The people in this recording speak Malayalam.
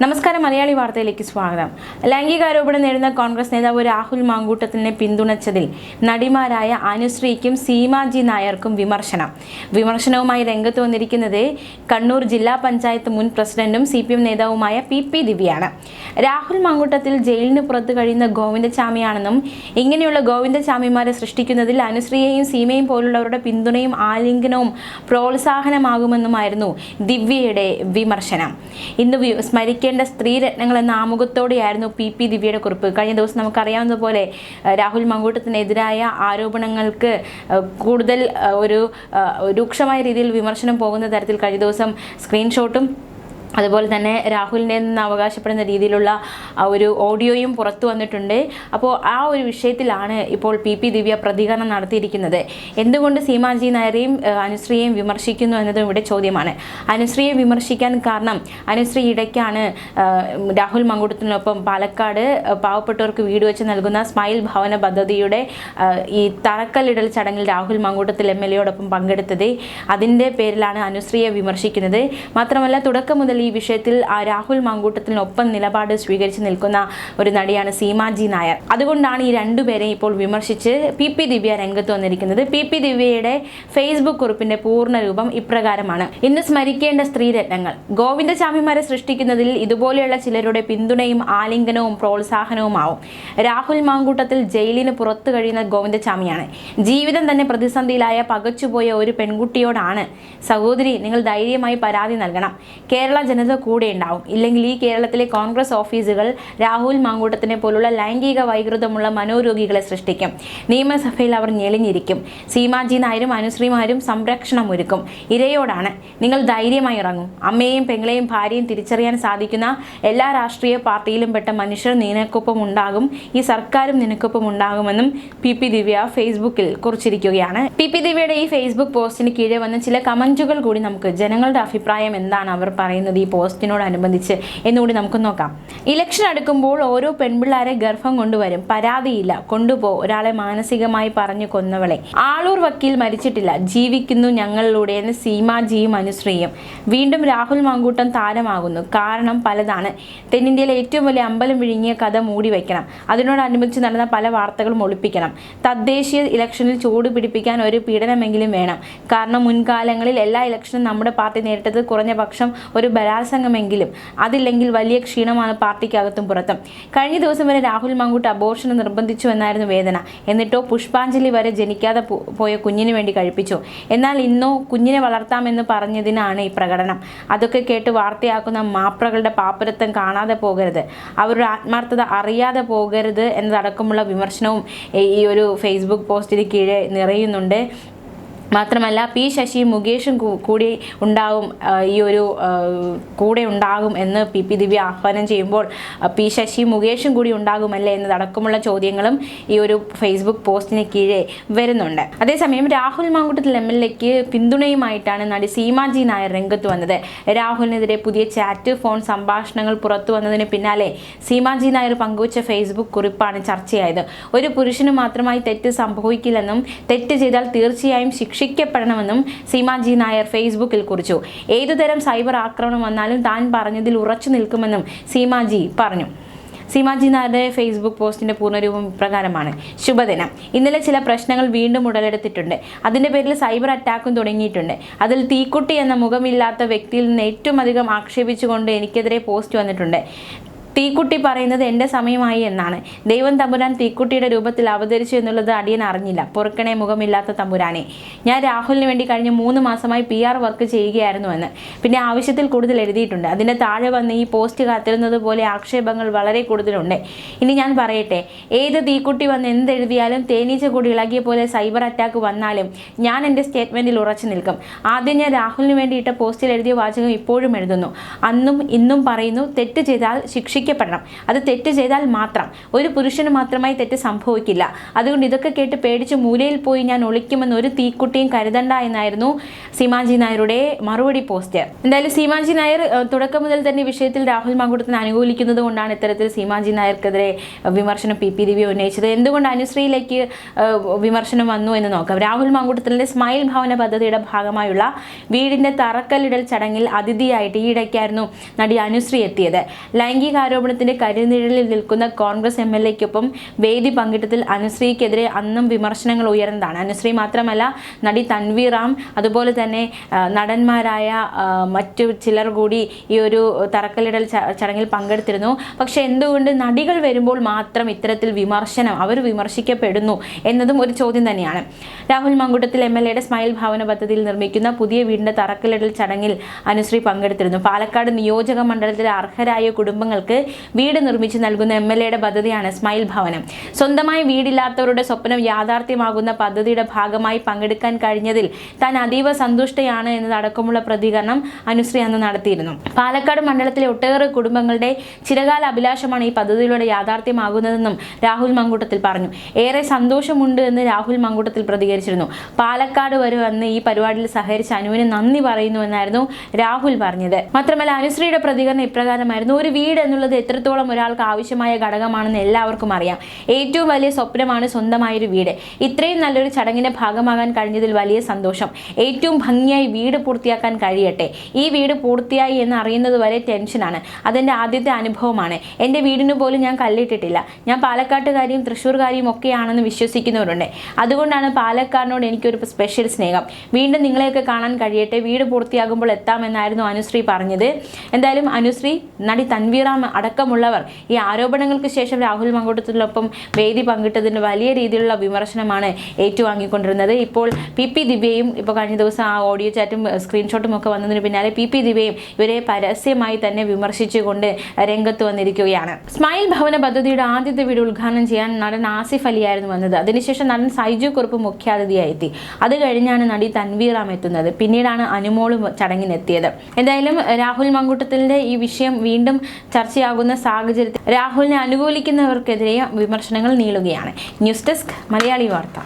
നമസ്കാരം മലയാളി വാർത്തയിലേക്ക് സ്വാഗതം. ലൈംഗികാരോപണം നേടുന്ന കോൺഗ്രസ് നേതാവ് രാഹുൽ മാങ്കൂട്ടത്തിനെ പിന്തുണച്ചതിൽ നടിമാരായ അനുശ്രീക്കും സീമാജി നായർക്കും വിമർശനം. വിമർശനവുമായി രംഗത്ത് വന്നിരിക്കുന്നത് കണ്ണൂർ ജില്ലാ പഞ്ചായത്ത് മുൻ പ്രസിഡന്റും സി പി എം നേതാവുമായ പി പി രാഹുൽ മാങ്കൂട്ടത്തിൽ ജയിലിന് പുറത്ത് കഴിയുന്ന ഗോവിന്ദചാമിയാണെന്നും ഇങ്ങനെയുള്ള ഗോവിന്ദചാമിമാരെ സൃഷ്ടിക്കുന്നതിൽ അനുശ്രീയെയും സീമയും പോലുള്ളവരുടെ പിന്തുണയും ആലിംഗനവും പ്രോത്സാഹനമാകുമെന്നുമായിരുന്നു ദിവ്യയുടെ വിമർശനം. ഇന്ന് വി- സ്മരിക്കേണ്ട സ്ത്രീരത്നങ്ങൾ എന്ന ആമുഖത്തോടെയായിരുന്നു പി പി ദിവ്യയുടെ കുറിപ്പ്. കഴിഞ്ഞ ദിവസം നമുക്കറിയാവുന്നതുപോലെ രാഹുൽ മങ്കൂട്ടത്തിനെതിരായ ആരോപണങ്ങൾക്ക് കൂടുതൽ ഒരു രൂക്ഷമായ രീതിയിൽ വിമർശനം പോകുന്ന തരത്തിൽ കഴിഞ്ഞ ദിവസം സ്ക്രീൻഷോട്ടും അതുപോലെ തന്നെ രാഹുലിന്റെ നിന്ന് അവകാശപ്പെടുന്ന രീതിയിലുള്ള ഒരു ഓഡിയോയും പുറത്തു വന്നിട്ടുണ്ട്. അപ്പോൾ ആ ഒരു വിഷയത്തിലാണ് ഇപ്പോൾ പി പി ദിവ്യ പ്രതികരണം നടത്തിയിരിക്കുന്നത്. എന്തുകൊണ്ട് സീമാജി നായരെയും അനുശ്രീയെയും വിമർശിക്കുന്നു എന്നതും ഇവിടെ ചോദ്യമാണ്. അനുശ്രീയെ വിമർശിക്കാൻ കാരണം അനുശ്രീ ഇടയ്ക്കാണ് രാഹുൽ മങ്കുടത്തിനൊപ്പം പാലക്കാട് പാവപ്പെട്ടവർക്ക് വീട് വെച്ച് നൽകുന്ന സ്മൈൽ ഭവന പദ്ധതിയുടെ ഈ തറക്കല്ലിടൽ ചടങ്ങിൽ രാഹുൽ മങ്കൂട്ടത്തിൽ എം എൽ എയോടൊപ്പം പങ്കെടുത്തത്. അതിന്റെ പേരിലാണ് അനുശ്രീയെ വിമർശിക്കുന്നത്. മാത്രമല്ല തുടക്കം മുതൽ ഈ വിഷയത്തിൽ രാഹുൽ മങ്കൂട്ടത്തിനൊപ്പം നിലപാട് സ്വീകരിച്ച് നിൽക്കുന്ന ഒരു നടിയാണ് സീമാജി നായർ. അതുകൊണ്ടാണ് ഈ രണ്ടുപേരെയും ഇപ്പോൾ വിമർശിച്ച് പി പി ദിവ്യ രംഗത്ത് വന്നിരിക്കുന്നത്. പി പി ദിവ്യയുടെ ഫേസ്ബുക്ക് കുറിപ്പിന്റെ പൂർണ രൂപം ഇപ്രകാരമാണ്. ഇന്ന് സ്മരിക്കേണ്ട സ്ത്രീരത്നങ്ങൾ. ഗോവിന്ദചാമിമാരെ സൃഷ്ടിക്കുന്നതിൽ ഇതുപോലെയുള്ള ചിലരുടെ പിന്തുണയും ആലിംഗനവും പ്രോത്സാഹനവുമാവും. രാഹുൽ മാങ്കൂട്ടത്തിൽ ജയിലിന് പുറത്തു കഴിയുന്ന ഗോവിന്ദചാമിയാണ് ജീവിതം തന്നെ പ്രതിസന്ധിയിലായ പകച്ചുപോയ ഒരു പെൺകുട്ടിയോടാണ്. സഹോദരി നിങ്ങൾ ധൈര്യമായി പരാതി നൽകണം. കേരള ജനത കൂടെ ഉണ്ടാവും. ഇല്ലെങ്കിൽ ഈ കേരളത്തിലെ കോൺഗ്രസ് ഓഫീസുകൾ രാഹുൽ മാങ്കൂട്ടത്തിനെ പോലുള്ള ലൈംഗിക വൈകൃതമുള്ള മനോരോഗികളെ സൃഷ്ടിക്കും. നിയമസഭയിൽ അവർ ഞെളിഞ്ഞിരിക്കും. സീമാജി നായരും അനുശ്രീമാരും സംരക്ഷണം ഒരുക്കും ഇരയോടാണ്. നിങ്ങൾ ധൈര്യമായി ഇറങ്ങും. അമ്മയെയും പെങ്ങളെയും ഭാര്യയും തിരിച്ചറിയാൻ സാധിക്കുന്ന എല്ലാ രാഷ്ട്രീയ പാർട്ടിയിലും പെട്ട മനുഷ്യർ നിനക്കൊപ്പം ഉണ്ടാകും. ഈ സർക്കാരും നിനക്കൊപ്പം ഉണ്ടാകുമെന്നും പി പി ദിവ്യ ഫേസ്ബുക്കിൽ കുറിച്ചിരിക്കുകയാണ്. പി പി ദിവ്യയുടെ ഈ ഫേസ്ബുക്ക് പോസ്റ്റിന് കീഴെ വന്ന ചില കമന്റുകൾ കൂടി നമുക്ക് ജനങ്ങളുടെ അഭിപ്രായം എന്താണ് അവർ പറയുന്നത് ഈ പോസ്റ്റിനോടനുബന്ധിച്ച്. എന്നുകൂടി നമുക്ക് നോക്കാം. ഇലക്ഷൻ അടുക്കുമ്പോൾ ഓരോ പെൺപിള്ളാരെ ഗർഭം കൊണ്ടുവരും. പരാതിയില്ല. കൊണ്ടുപോ. ഒരാളെ മാനസികമായി പറഞ്ഞു കൊന്നവളെ. ആളൂർ വക്കീൽ മരിച്ചിട്ടില്ല. ജീവിക്കുന്നു ഞങ്ങളിലൂടെ എന്ന് സീമാജിയും അനുശ്രീയും. വീണ്ടും രാഹുൽ മാങ്കൂട്ടം താരമാകുന്നു. കാരണം പലതാണ്. തെന്നിന്ത്യയിലെ ഏറ്റവും വലിയ അമ്പലം വിഴുങ്ങിയ കഥ മൂടി വയ്ക്കണം അതിനോടനുബന്ധിച്ച് നടന്ന പല വാർത്തകളും ഒളിപ്പിക്കണം. തദ്ദേശീയ ഇലക്ഷനിൽ ചൂട് പിടിപ്പിക്കാൻ ഒരു പീഡനമെങ്കിലും വേണം. കാരണം മുൻകാലങ്ങളിൽ എല്ലാ ഇലക്ഷനും നമ്മുടെ പാർട്ടി നേരിട്ടത് കുറഞ്ഞ പക്ഷം ഒരു ബലാത്സംഗമെങ്കിലും അതില്ലെങ്കിൽ വലിയ ക്ഷീണമാണ് പാർട്ടിക്കകത്തും പുറത്തും. കഴിഞ്ഞ ദിവസം വരെ രാഹുൽ മങ്കൂട്ട് അബോർഷന് നിർബന്ധിച്ചു എന്നായിരുന്നു വേദന. എന്നിട്ടോ പുഷ്പാഞ്ജലി വരെ ജനിക്കാതെ പോയ കുഞ്ഞിന് വേണ്ടി കഴിപ്പിച്ചു. എന്നാൽ ഇന്നോ കുഞ്ഞിനെ വളർത്താമെന്ന് പറഞ്ഞതിനാണ് ഈ പ്രകടനം. അതൊക്കെ കേട്ട് വാർത്തയാക്കുന്ന മാപ്രകളുടെ പാപ്പരത്വം കാണാതെ പോകരുത്. അവരുടെ ആത്മാർത്ഥത അറിയാതെ പോകരുത് എന്നതടക്കമുള്ള വിമർശനവും ഈ ഒരു ഫേസ്ബുക്ക് പോസ്റ്റിന് കീഴെ നിറയുന്നുണ്ട്. മാത്രമല്ല പി ശശി മുകേഷും കൂടി ഉണ്ടാകും ഈ ഒരു കൂടെ ഉണ്ടാകും എന്ന് പി പി ദിവ്യ ആഹ്വാനം ചെയ്യുമ്പോൾ പി ശശി മുകേഷും കൂടി ഉണ്ടാകുമല്ലേ എന്നതടക്കമുള്ള ചോദ്യങ്ങളും ഈ ഒരു ഫേസ്ബുക്ക് പോസ്റ്റിന് കീഴെ വരുന്നുണ്ട്. അതേസമയം രാഹുൽ മാങ്കുട്ടത്തിൽ എം എൽ എക്ക് പിന്തുണയുമായിട്ടാണ് നടി സീമാജി നായർ രംഗത്ത് വന്നത്. രാഹുലിനെതിരെ പുതിയ ചാറ്റ് ഫോൺ സംഭാഷണങ്ങൾ പുറത്തു വന്നതിന് പിന്നാലെ സീമാജി നായർ പങ്കുവച്ച ഫേസ്ബുക്ക് കുറിപ്പാണ് ചർച്ചയായത്. ഒരു പുരുഷന് മാത്രമായി തെറ്റ് സംഭവിക്കില്ലെന്നും തെറ്റ് ചെയ്താൽ തീർച്ചയായും ശിക്ഷിക്കപ്പെടണമെന്നും സീമാജി നായർ ഫേസ്ബുക്കിൽ കുറിച്ചു. ഏതുതരം സൈബർ ആക്രമണം വന്നാലും താൻ പറഞ്ഞതിൽ ഉറച്ചു നിൽക്കുമെന്നും സീമാജി പറഞ്ഞു. സീമാജി നായരുടെ ഫേസ്ബുക്ക് പോസ്റ്റിന്റെ പൂർണരൂപം ഇപ്രകാരമാണ്. ശുഭദിനം. ഇന്നലെ ചില പ്രശ്നങ്ങൾ വീണ്ടും ഉടലെടുത്തിട്ടുണ്ട്. അതിന്റെ പേരിൽ സൈബർ അറ്റാക്കും തുടങ്ങിയിട്ടുണ്ട്. അതിൽ തീക്കുട്ടി എന്ന മുഖമില്ലാത്ത വ്യക്തിയിൽ നിന്ന് ഏറ്റവും അധികം ആക്ഷേപിച്ചുകൊണ്ട് എനിക്കെതിരെ പോസ്റ്റ് വന്നിട്ടുണ്ട്. തീക്കുട്ടി പറയുന്നത് എന്റെ സമയമായി എന്നാണ്. ദൈവം തമ്പുരാൻ തീക്കുട്ടിയുടെ രൂപത്തിൽ അവതരിച്ചു എന്നുള്ളത് അടിയൻ അറിഞ്ഞില്ല. പൊറുക്കണേ മുഖമില്ലാത്ത തമ്പുരാനെ. ഞാൻ രാഹുലിന് വേണ്ടി കഴിഞ്ഞ മൂന്ന് മാസമായി പി ആർ വർക്ക് ചെയ്യുകയായിരുന്നു എന്ന്. പിന്നെ ആവശ്യത്തിൽ കൂടുതൽ എഴുതിയിട്ടുണ്ട്. അതിന്റെ താഴെ വന്ന് ഈ പോസ്റ്റ് കാത്തിരുന്നത് പോലെ ആക്ഷേപങ്ങൾ വളരെ കൂടുതലുണ്ട്. ഇനി ഞാൻ പറയട്ടെ. ഏത് തീക്കുട്ടി വന്ന് എന്തെഴുതിയാലും തേനീച്ച കൂടി ഇളകിയ പോലെ സൈബർ അറ്റാക്ക് വന്നാലും ഞാൻ എന്റെ സ്റ്റേറ്റ്മെന്റിൽ ഉറച്ചു നിൽക്കും. ആദ്യം ഞാൻ രാഹുലിന് വേണ്ടിയിട്ട പോസ്റ്റിൽ എഴുതിയ വാചകം ഇപ്പോഴും എഴുതുന്നു. അന്നും ഇന്നും പറയുന്നു തെറ്റ് ചെയ്താൽ ശിക്ഷ ശിക്ഷിക്കപ്പെടണം അത് തെറ്റ് ചെയ്താൽ മാത്രം. ഒരു പുരുഷന് മാത്രമായി തെറ്റ് സംഭവിക്കില്ല. അതുകൊണ്ട് ഇതൊക്കെ കേട്ട് പേടിച്ച് മൂലയിൽ പോയി ഞാൻ ഒളിക്കുമെന്ന് ഒരു തീക്കുട്ടിയും കരുതണ്ട എന്നായിരുന്നു സീമാജി നായരുടെ മറുപടി പോസ്റ്റ്. എന്തായാലും സീമാജി നായർ തുടക്കം മുതൽ തന്നെ വിഷയത്തിൽ രാഹുൽ മാങ്കുടത്തിന് അനുകൂലിക്കുന്നത് കൊണ്ടാണ് ഇത്തരത്തിൽ സീമാജി നായർക്കെതിരെ വിമർശനം പി. പി. ദിവ്യ ഉന്നയിച്ചത്. എന്തുകൊണ്ട് അനുശ്രീയിലേക്ക് വിമർശനം വന്നു എന്ന് നോക്കാം. രാഹുൽ മാങ്കുട്ടത്തിന്റെ സ്മൈൽ ഭവന പദ്ധതിയുടെ ഭാഗമായുള്ള വീടിന്റെ തറക്കല്ലിടൽ ചടങ്ങിൽ അതിഥിയായിട്ട് ഈയിടയ്ക്കായിരുന്നു നടി അനുശ്രീ എത്തിയത്. ലൈംഗികാരോപണത്തിന്റെ കരിനിഴലിൽ നിൽക്കുന്ന കോൺഗ്രസ് എം എൽ എക്കൊപ്പം വേദി പങ്കിട്ടതിൽ അനുശ്രീക്കെതിരെ അന്നും വിമർശനങ്ങൾ ഉയർന്നതാണ്. അനുശ്രീ മാത്രമല്ല നടി തൻവി റാം അതുപോലെ തന്നെ നടന്മാരായ മറ്റു ചിലർ കൂടി ഈ ഒരു തറക്കല്ലിടൽ ചടങ്ങിൽ പങ്കെടുത്തിരുന്നു. പക്ഷെ എന്തുകൊണ്ട് നടികൾ വരുമ്പോൾ മാത്രം ഇത്തരത്തിൽ വിമർശനം അവർ വിമർശിക്കപ്പെടുന്നു എന്നതും ഒരു ചോദ്യം തന്നെയാണ്. രാഹുൽ മങ്കുട്ടത്തിൽ എം എൽ എയുടെ സ്മൈൽ ഭവന പദ്ധതിയിൽ നിർമ്മിക്കുന്ന പുതിയ വീടിന്റെ തറക്കല്ലിടൽ ചടങ്ങിൽ അനുശ്രീ പങ്കെടുത്തിരുന്നു. പാലക്കാട് നിയോജക മണ്ഡലത്തിലെ അർഹരായ കുടുംബങ്ങൾക്ക് വീട് നിർമ്മിച്ച് നൽകുന്ന എം എൽ എയുടെ പദ്ധതിയാണ് സ്മൈൽ ഭവനം. സ്വന്തമായി വീടില്ലാത്തവരുടെ സ്വപ്നം യാഥാർത്ഥ്യമാകുന്ന പദ്ധതിയുടെ ഭാഗമായി പങ്കെടുക്കാൻ കഴിഞ്ഞതിൽ താൻ അതീവ സന്തുഷ്ടയാണ് എന്നതടക്കമുള്ള പ്രതികരണം അനുശ്രീ അന്ന് നടത്തിയിരുന്നു. പാലക്കാട് മണ്ഡലത്തിലെ ഒട്ടേറെ കുടുംബങ്ങളുടെ ചിരകാല അഭിലാഷമാണ് ഈ പദ്ധതിയിലൂടെ യാഥാർത്ഥ്യമാകുന്നതെന്നും രാഹുൽ മങ്കൂട്ടത്തിൽ പറഞ്ഞു. ഏറെ സന്തോഷമുണ്ട് എന്ന് രാഹുൽ മങ്കൂട്ടത്തിൽ പ്രതികരിച്ചിരുന്നു. പാലക്കാട് വരെ വന്ന് ഈ പരിപാടിയിൽ സഹകരിച്ച അനുവിന് നന്ദി പറയുന്നു എന്നായിരുന്നു രാഹുൽ പറഞ്ഞത്. മാത്രമല്ല അനുശ്രീയുടെ പ്രതികരണം ഇപ്രകാരമായിരുന്നു. ഒരു വീട് എന്നുള്ളത് എത്രത്തോളം ഒരാൾക്ക് ആവശ്യമായ ഘടകമാണെന്ന് എല്ലാവർക്കും അറിയാം. ഏറ്റവും വലിയ സ്വപ്നമാണ് സ്വന്തമായൊരു വീട്. ഇത്രയും നല്ലൊരു ചടങ്ങിന്റെ ഭാഗമാകാൻ കഴിഞ്ഞതിൽ വലിയ സന്തോഷം. ഏറ്റവും ഭംഗിയായി വീട് പൂർത്തിയാക്കാൻ കഴിയട്ടെ. ഈ വീട് പൂർത്തിയായി എന്ന് അറിയുന്നത് വരെ ടെൻഷനാണ് അതെന്റെ ആദ്യത്തെ അനുഭവമാണ്. എന്റെ വീടിന് പോലും ഞാൻ കല്ലിട്ടിട്ടില്ല. ഞാൻ പാലക്കാട്ടുകാരിയും തൃശ്ശൂർകാരിയും ഒക്കെയാണെന്ന് വിശ്വസിക്കുന്നവരുണ്ട്. അതുകൊണ്ടാണ് പാലക്കാടിനോട് എനിക്കൊരു സ്പെഷ്യൽ സ്നേഹം. വീണ്ടും നിങ്ങളെയൊക്കെ കാണാൻ കഴിയട്ടെ. വീട് പൂർത്തിയാകുമ്പോൾ എത്താമെന്നായിരുന്നു അനുശ്രീ പറഞ്ഞത്. എന്തായാലും അനുശ്രീ നടി തൻവീറാം അടക്കമുള്ളവർ. ഈ ആരോപണങ്ങൾക്ക് ശേഷം രാഹുൽ മങ്കോട്ടത്തിനൊപ്പം വേദി പങ്കിട്ടതിന് വലിയ രീതിയിലുള്ള വിമർശനമാണ് ഏറ്റുവാങ്ങിക്കൊണ്ടിരുന്നത്. ഇപ്പോൾ പി പി ദിവ്യയും ഇപ്പോൾ കഴിഞ്ഞ ദിവസം ആ ഓഡിയോ ചാറ്റും സ്ക്രീൻഷോട്ടും ഒക്കെ വന്നതിന് പിന്നാലെ പി പി ദിവ്യയും ഇവരെ പരസ്യമായി തന്നെ വിമർശിച്ചുകൊണ്ട് രംഗത്ത് വന്നിരിക്കുകയാണ്. സ്മൈൽ ഭവന പദ്ധതിയുടെ ആദ്യത്തെ വീട് ഉദ്ഘാടനം ചെയ്യാൻ നടൻ ആസിഫ് അലിയായിരുന്നു വന്നത്. അതിനുശേഷം നടൻ സൈജു കുറുപ്പ് മുഖ്യാതിഥിയായി എത്തി അത് കഴിഞ്ഞാണ് നടി തൻവീറാം എത്തുന്നത്. പിന്നീടാണ് അനുമോളും ചടങ്ങിനെത്തിയത്. എന്തായാലും രാഹുൽ മങ്കൂട്ടത്തിന്റെ ഈ വിഷയം വീണ്ടും ചർച്ചയാകുന്ന സാഹചര്യത്തിൽ രാഹുലിനെ അനുകൂലിക്കുന്നവർക്കെതിരെയും വിമർശനങ്ങൾ നീളുകയാണ്. ന്യൂസ് ഡെസ്ക് മലയാളി വാർത്ത.